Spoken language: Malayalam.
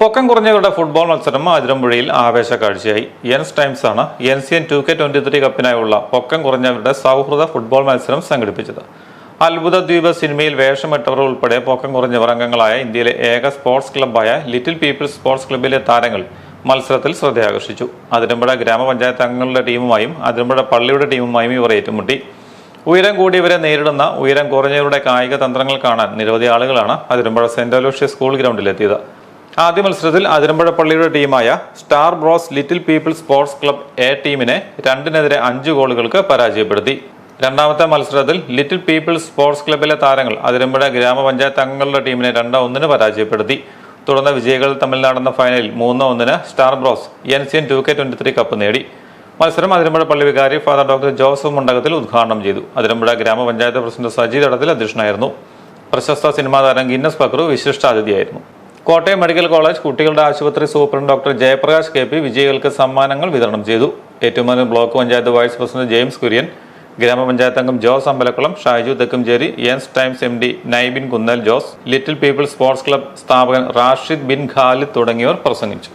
പൊക്കം കുറഞ്ഞവരുടെ ഫുട്ബോൾ മത്സരം ആതിരമ്പുഴയിൽ ആവേശ കാഴ്ചയായി. യൻസ് ടൈംസ് ആണ് N C N two K twenty three കപ്പിനായുള്ള പൊക്കം കുറഞ്ഞവരുടെ സൗഹൃദ ഫുട്ബോൾ മത്സരം സംഘടിപ്പിച്ചത്. അത്ഭുത ദ്വീപ് സിനിമയിൽ വേഷമിട്ടവർ ഉൾപ്പെടെ പൊക്കം കുറഞ്ഞവർ അംഗങ്ങളായ ഇന്ത്യയിലെ ഏക സ്പോർട്സ് ക്ലബ്ബായ ലിറ്റിൽ പീപ്പിൾസ് സ്പോർട്സ് ക്ലബ്ബിലെ താരങ്ങൾ മത്സരത്തിൽ ശ്രദ്ധയാകർഷിച്ചു. അതിരമ്പുഴ ഗ്രാമപഞ്ചായത്ത് അംഗങ്ങളുടെ ടീമുമായും അതിരമ്പുഴ പള്ളിയുടെ ടീമുമായും ഇവർ ഏറ്റുമുട്ടി. ഉയരം കൂടിയവരെ നേരിടുന്ന ഉയരം കുറഞ്ഞവരുടെ കായിക തന്ത്രങ്ങൾ കാണാൻ നിരവധി ആളുകളാണ് അതിരമ്പുഴ സെന്റ് അലോഷ്യ സ്കൂൾ ഗ്രൗണ്ടിലെത്തിയത്. ആദ്യ മത്സരത്തിൽ അതിരമ്പുഴ പള്ളിയുടെ ടീമായ star bros little people sports club A ടീമിനെ രണ്ടിനെതിരെ അഞ്ച് ഗോളുകൾക്ക് പരാജയപ്പെടുത്തി. രണ്ടാമത്തെ മത്സരത്തിൽ ലിറ്റിൽ പീപ്പിൾ സ്പോർട്സ് ക്ലബിലെ താരങ്ങൾ അതിരമ്പുഴ ഗ്രാമപഞ്ചായത്ത് അംഗങ്ങളുടെ ടീമിനെ രണ്ട് ഒന്നിന് പരാജയപ്പെടുത്തി. തുടർന്ന് വിജയികൾ തമ്മിൽ നടന്ന ഫൈനലിൽ മൂന്ന് ഒന്നിന് star bros N C N two K twenty three cup നേടി. മത്സരം അതിരമ്പുഴ പള്ളി വികാരി ഫാദർ ഡോക്ടർ ജോസഫ് മുണ്ടകത്തിൽ ഉദ്ഘാടനം ചെയ്തു. അതിരമ്പുഴ ഗ്രാമപഞ്ചായത്ത് പ്രസിഡന്റ് സജി തടത്തിൽ അധ്യക്ഷനായിരുന്നു. പ്രശസ്ത സിനിമാ താരം ഗിന്നസ് ബക്രു വിശിഷ്ടാതിഥിയായിരുന്നു. കോട്ടയം മെഡിക്കൽ കോളേജ് കുട്ടികളുടെ ആശുപത്രി superintendent doctor Jayaprakash K P വിജയികൾക്ക് സമ്മാനങ്ങൾ വിതരണം ചെയ്തു. Ettumanoor block panchayat vice president James Kurian ഗ്രാമപഞ്ചായത്ത് അംഗം ജോസ് അമ്പലക്കുളം ഷാജു തെക്കുംചേരി യൻസ് times M D Nybin Kunnal Jose little people sports club സ്ഥാപകൻ റാഷിദ് ബിൻ ഖാലിദ് തുടങ്ങിയവർ പ്രസംഗിച്ചു.